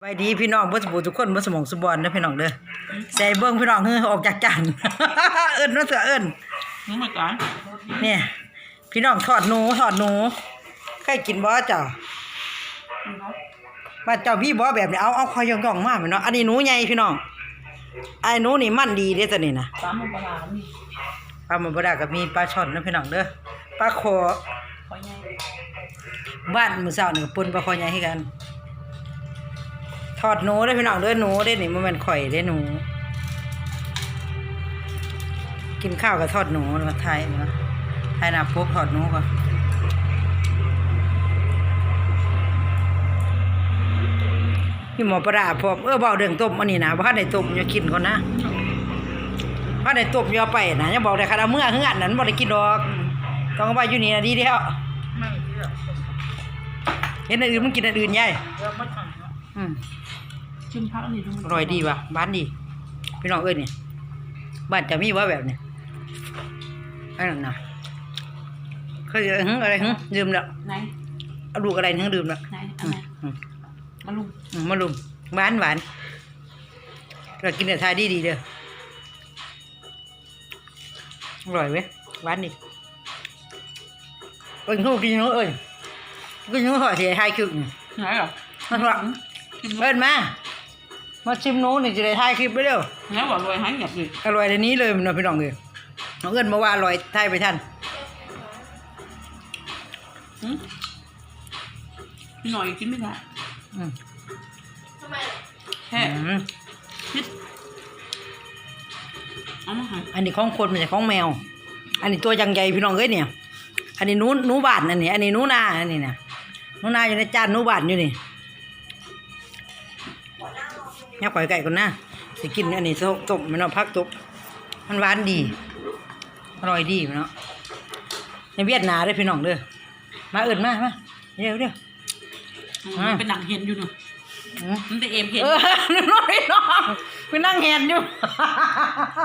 ไปดีพี่น้องบ่สมบูรณ์ทุกคนบ่สมองสมบอนเด้อพี่น้องเด้อใส่เบิ่งพี่น้องเฮ้อออกจากจาน เอิ้นว่าเสือเอิ้นนี่มาจ้าเนี่ย พี่น้องทอดหนูทอดหนูเคยกินบ่เจ้าว่าเจ้าพี่บ่แบบนี้เอาเอาคอยย่องๆมาพี่น้องอันนี้หนูใหญ่พี่น้องไอ้หนูนี่มันดีเด้อตัวนี้นะสามมันปลาร้านี่ปลาหมึกบ่ได้ก็มีปลาช่อนนะพี่น้องเด้อปลาคอขอใหญ่บ้านมื้อเช้านี่ก็ป่นปลาคอใหญ่ให้กัน ทอดหนูเด้อพี่น้องเด้อหนูเด้อนี่มันแม่นข่อยเด้อหนู กินข้าวกับทอดหนูมาไทยมาไทยนาปุ๊บทอดหนูก่อนพี่หมอประดาพร้อมเออเบาเรื่องต้มอันนี้นะว่าในต้มอย่ากินก่อนนะว่าในต้มอย่าไปนะอย่าบอกได้ค่ะเอาเมื่อคืองานนั้นบ่ได้กินดอก ต้องเอาไปอยู่นี่นะดีเดียวไม่เชื่อเห็นอันอื่นมันกินอันอื่นยัยเอืมชิมพักอันนี้ดูอร่อยดีว่ะบ้านดี พี่น้องเอ้ยนี่บ้านจะมีว่าแบบนี้อันนั้นนะเขาจะหึอะไรหึลืมแล้วไหนเอาลูกอะไรหึลืมแล้วไหนอันอืไหนมอืมมาลุงอืมมาลุมหวานหวานเรากินแต่ทายดีดีๆเด้ออร่อยเว้ยหวานดีเอ้ยหูกินหนูเอ้ยกินหนูห่อเสียทายครึ่งไหนเหรอมาหลัง เอิ้นมามาชิมหนูนี่จะได้ถ่ายคลิปไปเร็วไหนบอกรวยหายเงียบเลยอร่อยในนี้เลยมันพี่น้องเลยน้องเอิ้นมาว่าอร่อยถ่ายไปท่านหืมพี่หน่อยกินไม่ได้อืมแค่อืมพิษเอามาใหาอันนี้ของคนมันจะของแมว อันนี้ตัวยังใหญ่พี่น้องเอ้ยเนี่ย อันนี้หนูหนูบาทนั่นนี่อันนี้หนูนาอันนี้นะหนูนาอยู่ในจานหนูบาทอยู่นี่ ยักข่อยไก่ก่อนนะสิกินอันนี้ต้มต้มมันเอาพักต้มมันหวานดี อร่อยดีมันเนาะในเวียดนามเด้อพี่น้องเด้อมาเอิ้นมามาเร็วเร็วอืมมันเป็นหนังเห็นอยู่เนาะอืมมันเป็นเอ็มเห็นเออน้อยน้องไปนั่งแหนอยู่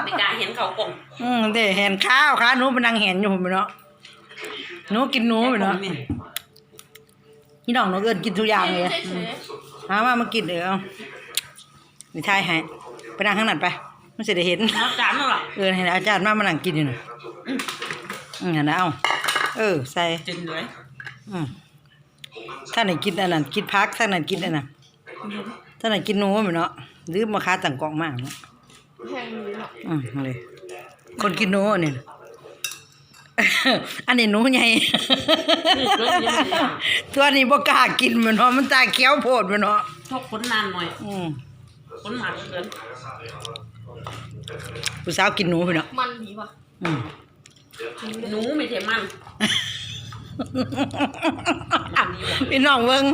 ในการเห็นเขากลมอืมเด้แหนข้าวขาหนูไปนั่งแหนอยู่ผมเนาะหนูกินหนูไปเนาะพี่น้องหนูเอิ้นกินทุกอย่างเลยอืมหามามากินเด้อเอา นี่ทายให้ไปนั่งข้างนั้นไป มันสิได้เห็นแล้วจานนั่นหรอเออให้อาจารย์มามานั่งกินอยู่น่ะอืมหั่นน่ะเอาเออ ใส่จริงเลยอืมถ้าไหนกินอันนั้นกินพักถ้าไหนกินอันนั้นถ้าไหนกินหนูไปเนาะหรือมาค้าต่างกล่องมากเนาะแพงนี้เนาะอืมเอาเลยคนกินหนูอันนี้อันนี้หนูใหญ่ตัวนี้บ่กล้ากินมันเนาะมันตาเขียวโพดมันเนาะชอบค้นนานหน่อย อืม ค้นนานเกินผู้สาวกินหนูไปเนาะมันดีป่ะอืมหนูไม่ใช่มันพี่น้องเบิ่ง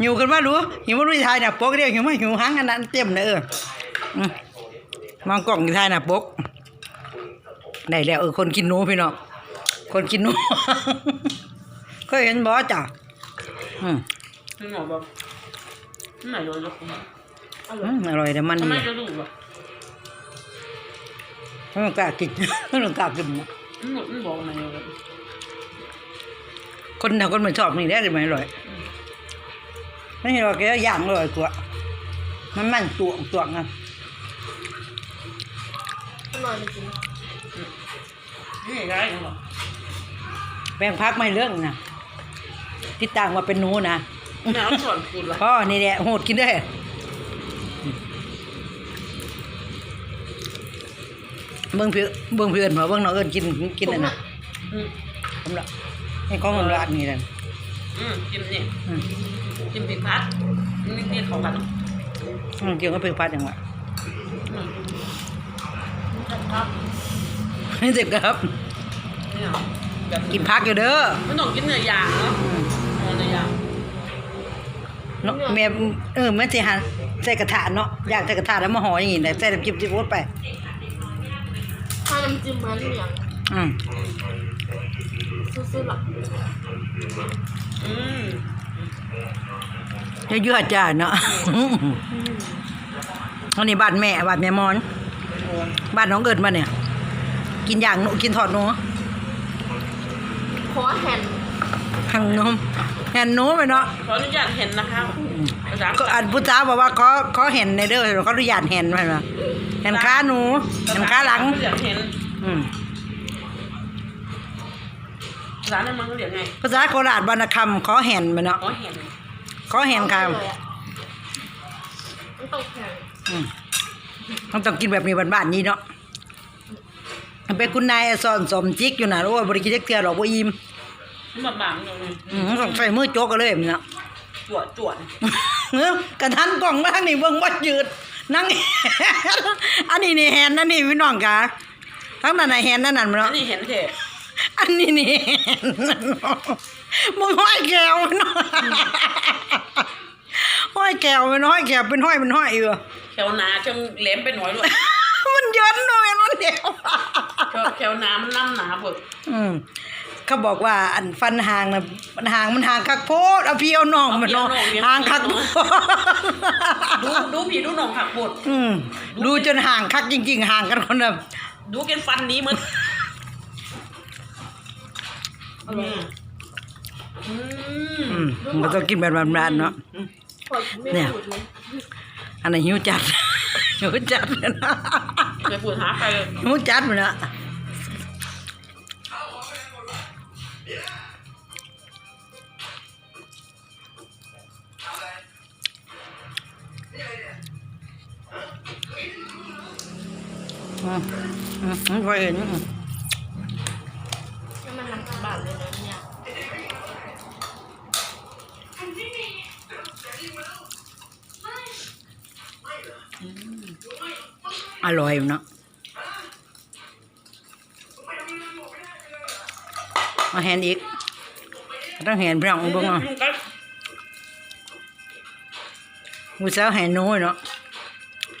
หิวกันมาดูหิวมาดูทายน่ะปกเดียวหิวมาหิวหางอันนั้นเต็มเลยเอออืมมองกล่องทายน่ะปกได้แล้วเออคนกินหนูพี่น้องคนกินหนูเคยเห็นบ่จ้ะอืมพี่หมอบอกไหนโดนยก อืมอร่อยแต่มันทำดีไมจะดูอะไม่ต้องกล้ากินไม่ต้องกล้ากินมันบอกมันบอกไหนเลยคนน่ะคนมันชอบนี่ได้ไหมอร่อยไม่ใช่ว่าแกย่างอร่อยกว่ามันมันตวงตวงอะอร่อยเลยจริงนี่ไงเหรอแบ่งพักไม่เรื่องนะที่ต่างว่าเป็นหนูนะแมวส่วนคุณล่ะพ่อนี่แหละโหดกินได้ เบิ่งเพื่อนเบิ่งเพื่อนมาเบิ่งน้องเอิญกินกินอันน่ะอืมผมละให้ของมันร้านนี่แหละอืมจิ้มนี่อืมจิ้มพริกพัดนี่นี่เขากันอืมเกี่ยวกับเพิ่งพัดอย่างวะอืมครับให้เด็กครับ เนี่ยแบบกินพักอยู่เด้อไม่ต้องกินเนื้อย่างเนาะอืมเอาเนื้อย่างเนาะแม่เออแม่สิหาใส่กระถาเนาะอยากใส่กระถาแล้วมาห่ออย่างงี้ได้ใส่น้ำจิ้มซีฟู้ดไป ถ้าน้ำจิ้มมันอย่างอืมซื่อๆหรอกอืมเยอะๆจ้าเนาะอันนี้บ้านแม่บ้านแม่มอนโอ้ยบ้านน้องเอิญมาเนี่ย กินอย่างหนูกินทอดหนูขอแห่นหังนมแห่นหนูไปเนาะขออนุญาตเห็นนะคะอืมเอาษาก็อันพุทธาบอกว่าขอขอเห็นในเด้อเขาอนุญาตเห็นมันว่า เห็นขาหนู เห็นขาหลัง เหลืองเห็นอืมภาษาในเมืองเขาเรียกไงภาษาโคราชวรรณคำขอเห็นมันเนาะ อ๋อเห็นขอเห็นค่ะเลยอะมันต้องแข็งอืมต้องต้องกินแบบนี้บ้านๆนี้เนาะมันเป็นคุณนายสอนสมจิกอยู่นะโอ้ยบริกินจักเทือหรอกบ่อิ่มมันบางๆเลยอืมต้องใส่มือโจกกันเลยมันเนาะ จวดจวด เออกระทันกล่องมาทางนี้เบิ่งบ่จืด นั่ง อันนี้นี่แฮนนั่นนี่พี่น้องกะทั้งนั้นน่ะแฮนนั่นนั่นมันอัเนาะนนี้เห็นเถอะอันนี้นี่แฮนนั่นเนาะมึงห้อยแก้วมันเนาะห้อยแก้วมันห้อยแก้วเป็นห้อยเป็นห้อยอยู่แถวนาจงแหลมไปหน่อยด้วยมันเยินเลยมันเดียวแถวแถวนามันน้ำหนาเบิกอืม เขาบอกว่าอันฟันหางนะมันหางมันหางคักโพดเอาพี่เอาน้องมันเนาะหางคักโพดดูดูผีดูหนองหักบดอืมดูจนห่างคักจริง ๆ ห่างกันคนละดูกันฟันนี้มันอืมอืมอืมมันต้องกินแบบบานๆเนาะพอไม่เนี่ยพูดเลยอันนั้นหิวจัดหิวจัดเลยนะไปพูดหาใครเลยหิวจัดมันนะ อืมอืมอืมพอเห็นอืมให้มันรักบาทเลยนะเนี่ยอร่อยเนาะมาแหนอีกต้องแหนพี่องบ้างอะมูสาวแหนน้อยเนาะ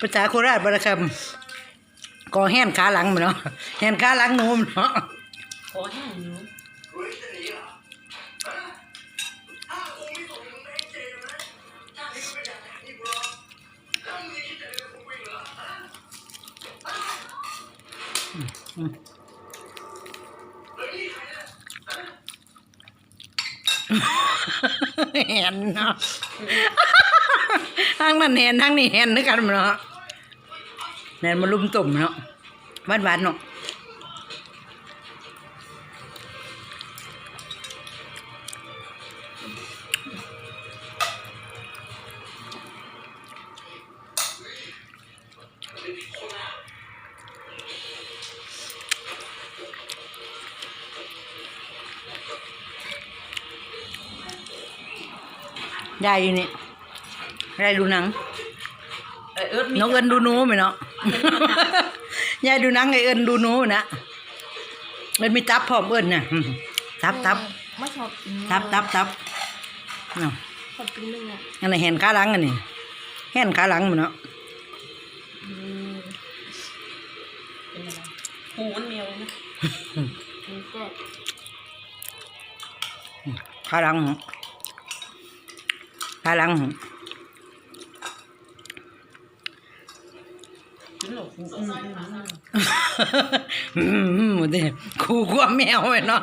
ภาษาโคราชบรคำ ก่อแหนขาหลังมันเนาะแหนขาหลังหนูมันเนาะขอแห้งอยู่แหนเนาะทั้งนั้นแหนทั้งนี้แหนด้วยกันเนาะ แหนมาลุมตุ่มเนาะหวานๆเนาะได้อยู่นี่ได้ดูหนังเออเอิร์ธมีน้องเอิญดูหนูไหมเนาะ ยายดูหนังไอเอิญดูหนูนะเอิญมีตับพร้อมเอิญน่ะอืมตับตับไม่ชอบกินตับตับตับเนาะชอบกินเนื้ออันนี้นเห็นขาหลังอันนี้เห็นขาหลังมันเนาะอืมเป็นอะไรหูมันเมียวเลยนะมันแซ่บขาหลังขาหลัง กินหร อกอืมอืมอืมอืมหมดเลยคูกลัวแมวไว้เนาะ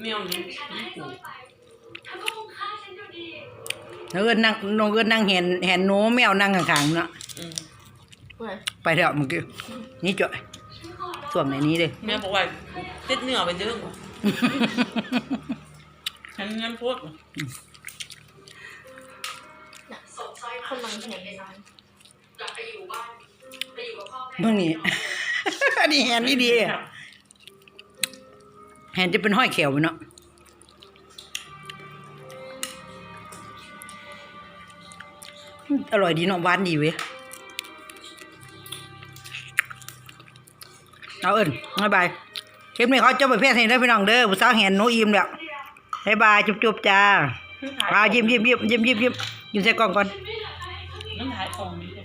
เมียวนี่นี่กูน้องเอิญนั่งน้องเอิญนั่งเห็นเห็นหนูแมวนั่งข้างๆเนาะอืมเว้ยไปเถอะเมื่อกี้นี่จ่อยส่วงไหนนี้เลยแม่บอกว่าติดเนื้อไปเยอะกว่าฉันเงินพวกน่ะคนลังแข็งในร้าน เมื่อนี้ อันนี้แฮนนี่ดีแฮนจะเป็นห้อยเขียวเนาะอร่อยดีเนาะหวานดีเว้ยเอาเอิญบ๊ายบายคลิปนี้เขาจะไปเพียรให้ได้อพี่น้องเด้อผู้สาวแหนหนูอิ่มแล้วบ๊ายบายจุ๊บๆจ้าอ่ายิ้มยิ้มยิ้มยิ้มยิ้มยิ้มยิ้มใส่กล้องก่อนน้ำถ่ายของนี่เลย